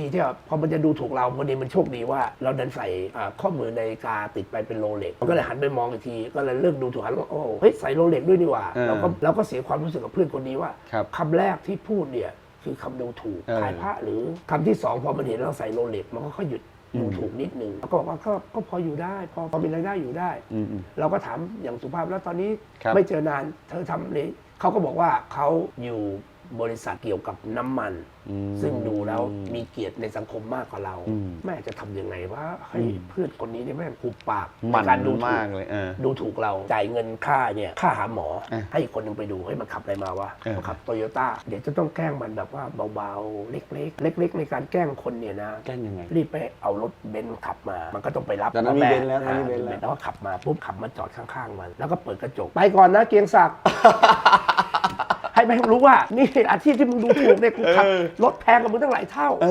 ดีที่ว่าพอมันจะดูถูกเราพอดีมันโชคดีว่า เราดันใส่อ่าข้อมือในาฬิกาติดไปเป็นโรเล็กก็เลยหันไปมองอีกที ก็เลยเลิกดูถูกหันว่าโอ้เฮ้ยใส่โรเล็กด้วยนี่หว่าเออเราก็เราก็เสียความรู้สึกกับเพื่อนคนนี้ว่าครับคำแรกที่พูดเนี่ยคือคำดูถูกเออขายพระหรือคำที่สองพอมันเห็นเราใส่โรเล็กมันก็ค่อยหยุดดูถูกนิดนึงแล้วก็บอกว่าก็ก็พออยู่ได้ พอพอมีรายได้อยู่ได้ อืมอืม เราก็ถามอย่างสุภาพแล้วตอนนี้ครับ ไม่เจอนานเธอทำนี้เขาก็บอกว่าเขาอยู่ บริษัทเกี่ยวกับน้ำมัน อืม ซึ่งดูแล้วมีเกียรติในสังคมมากกว่าเรา อืม แม่จะทำยังไงว่าให้อืมเพื่อนคนนี้เนี่ยแม่งหุบปากมันในการดูถูมากเลยเออ ดูถูกเราจ่ายเงินค่าเนี่ยค่าหาหมอเออให้อีกคนหนึงไปดูให้ยมันขับอะไรมาวะเออ มันขับโตโยต้าเดี๋ยวจะต้องแกล้งมันแบบว่าเบาๆ เล็กๆ เล็ก ๆ ในการแกล้งคนเนี่ยนะ แกล้งยังไง รีบไปเอารถเบนซ์ขับมา มันก็ต้องไปรับตอนนั้นมีพ่เบนซ์แล้วตอนนี้อ่าเบนซ์แล้ว แล้วก็ขับมาปุ๊บขับมาจอดข้างๆมัน แล้วก็เปิดกระจก ไปก่อนนะเกรียงศักดิ์ ให้แม่งรู้ว่านี่อาชีพที่มึงดูถูกเนี่ยกูขับรถแพงกว่ามึงตั้งหลายเท่า